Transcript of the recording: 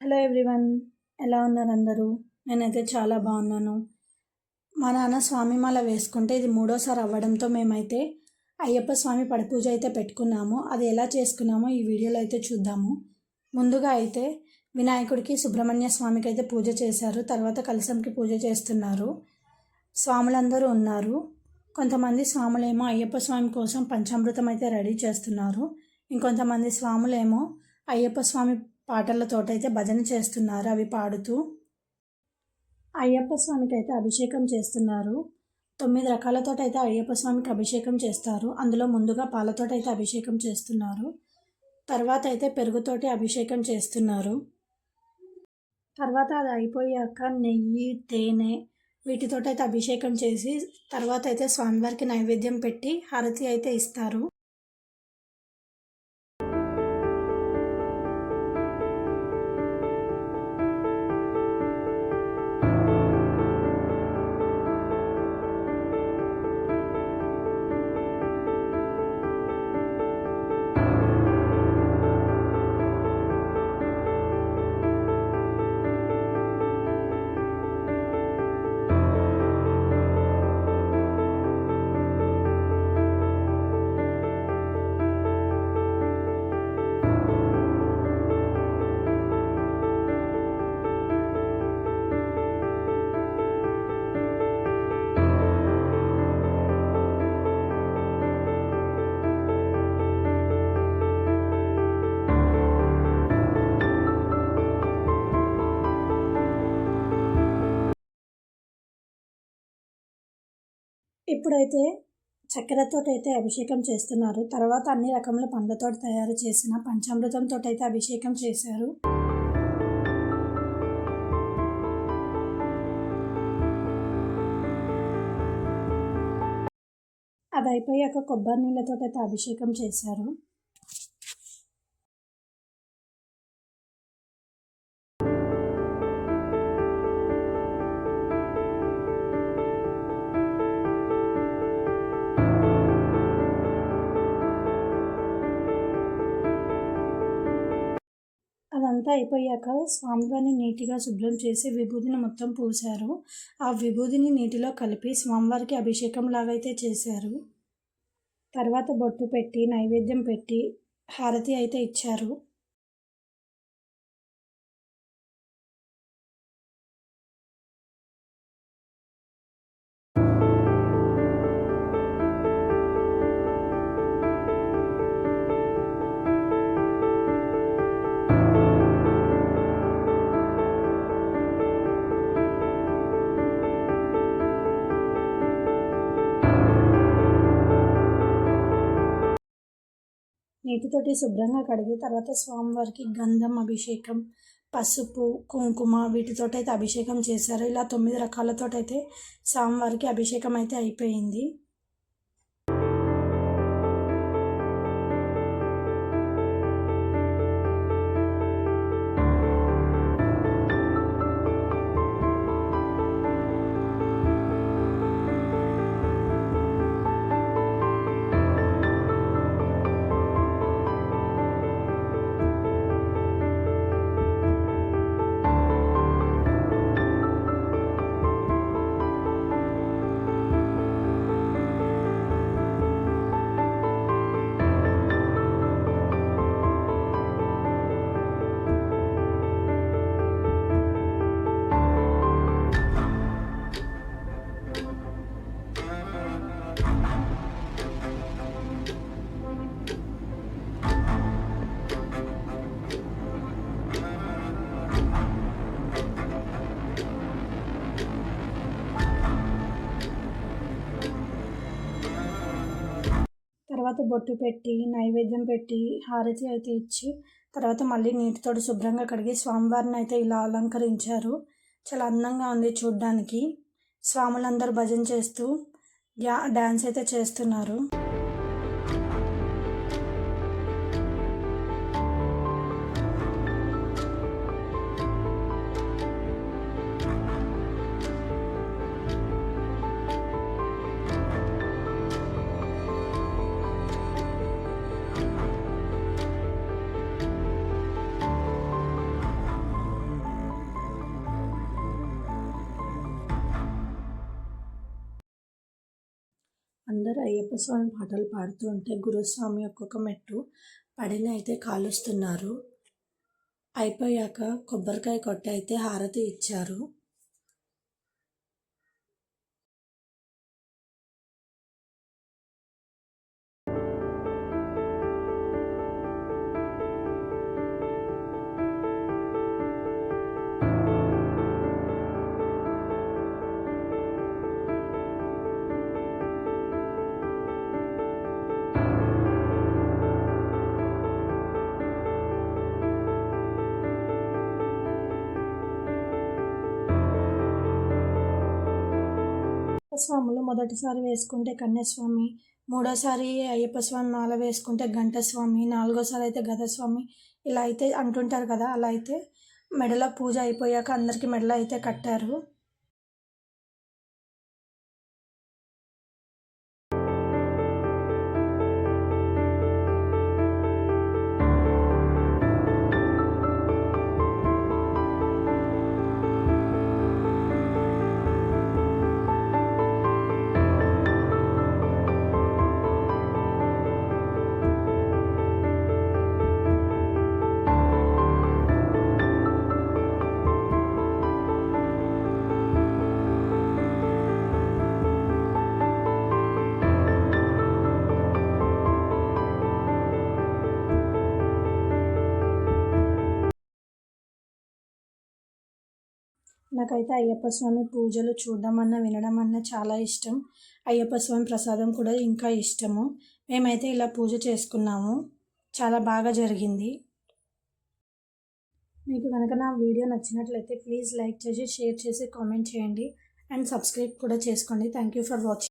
Hello everyone ఎలా ఉన్నారు అందరూ? నేనైతే చాలా బాగున్నాను. మా నాన్న స్వామి మాల వేసుకుంటే ఇది మూడోసారి అవ్వడంతో మేమైతే అయ్యప్ప స్వామి పడిపూజ అయితే పెట్టుకున్నాము. అది ఎలా చేసుకున్నామో ఈ వీడియోలో అయితే చూద్దాము. ముందుగా అయితే వినాయకుడికి సుబ్రహ్మణ్య స్వామికి అయితే పూజ చేశారు. తర్వాత కలసంకి పూజ చేస్తున్నారు. స్వాములందరూ ఉన్నారు. కొంతమంది స్వాములేమో అయ్యప్ప స్వామి కోసం పంచామృతం అయితే రెడీ చేస్తున్నారు. ఇంకొంతమంది స్వాములేమో అయ్యప్ప స్వామి పాటలతోటైతే భజన చేస్తున్నారు అవి పాడుతూ. అయ్యప్ప స్వామికి అయితే అభిషేకం చేస్తున్నారు. తొమ్మిది రకాలతోటి అయితే అయ్యప్ప స్వామికి అభిషేకం చేస్తారు. అందులో ముందుగా పాలతోటి అయితే అభిషేకం చేస్తున్నారు. తర్వాత అయితే పెరుగుతోటి అభిషేకం చేస్తున్నారు. తర్వాత అది అయిపోయాక నెయ్యి తేనె వీటితోటైతే అభిషేకం చేసి తర్వాత అయితే స్వామివారికి నైవేద్యం పెట్టి హారతి అయితే ఇస్తారు. ఇప్పుడైతే చక్కెరతో అయితే అభిషేకం చేస్తున్నారు. తర్వాత అన్ని రకముల పండ్లతో తయారు చేసిన పంచామృతంతో అయితే అభిషేకం చేశారు. అది అయిపోయాక కొబ్బరి నీళ్ళతో అయితే అభిషేకం చేశారు. అదంతా అయిపోయాక స్వామివారిని నీటిగా శుభ్రం చేసి విభూదిని మొత్తం పూశారు. ఆ విభూదిని నీటిలో కలిపి స్వామివారికి అభిషేకం లాగైతే చేశారు. తర్వాత బొట్టు పెట్టి నైవేద్యం పెట్టి హారతి అయితే ఇచ్చారు. నీటితోటి శుభ్రంగా కడిగి తర్వాత స్వామివారికి గంధం అభిషేకం పసుపు కుంకుమ వీటితోటైతే అయితే అభిషేకం చేశారు. ఇలా తొమ్మిది రకాలతోటైతే స్వామివారికి అభిషేకం అయితే అయిపోయింది. తర్వాత బొట్టు పెట్టి నైవేద్యం పెట్టి హారతి అయితే ఇచ్చి తర్వాత మళ్ళీ నీటితో శుభ్రంగా కడిగి స్వామివారిని అయితే ఇలా అలంకరించారు. చాలా అందంగా ఉంది చూడ్డానికి. స్వాములందరూ భజన చేస్తూ డ్యాన్స్ అయితే చేస్తున్నారు. అందరూ అయ్యప్ప స్వామి పాటలు పాడుతూ ఉంటే గురుస్వామి ఒక్కొక్క మెట్టు పడిన అయితే కాలుస్తున్నారు. అయిపోయాక కొబ్బరికాయ కొట్టి అయితే హారతి ఇచ్చారు. స్వాములు మొదటిసారి వేసుకుంటే కన్యాస్వామి మూడోసారి అయ్యప్ప స్వామి మాల వేసుకుంటే గంటస్వామి నాలుగోసారి అయితే గదస్వామి ఇలా అయితే అంటుంటారు కదా అలా అయితే మెడలో పూజ అయిపోయాక అందరికీ మెడలో అయితే కట్టారు. నాకైతే అయ్యప్ప స్వామి పూజలు చూడడం అన్న వినడం అన్న చాలా ఇష్టం. అయ్యప్ప స్వామి ప్రసాదం కూడా ఇంకా ఇష్టము. మేమైతే ఇలా పూజ చేసుకున్నాము. చాలా బాగా జరిగింది. మీకు కనుక నా వీడియో నచ్చినట్లయితే ప్లీజ్ లైక్ చేసి షేర్ చేసి కామెంట్ చేయండి. అండ్ సబ్స్క్రైబ్ కూడా చేసుకోండి. Thank you for watching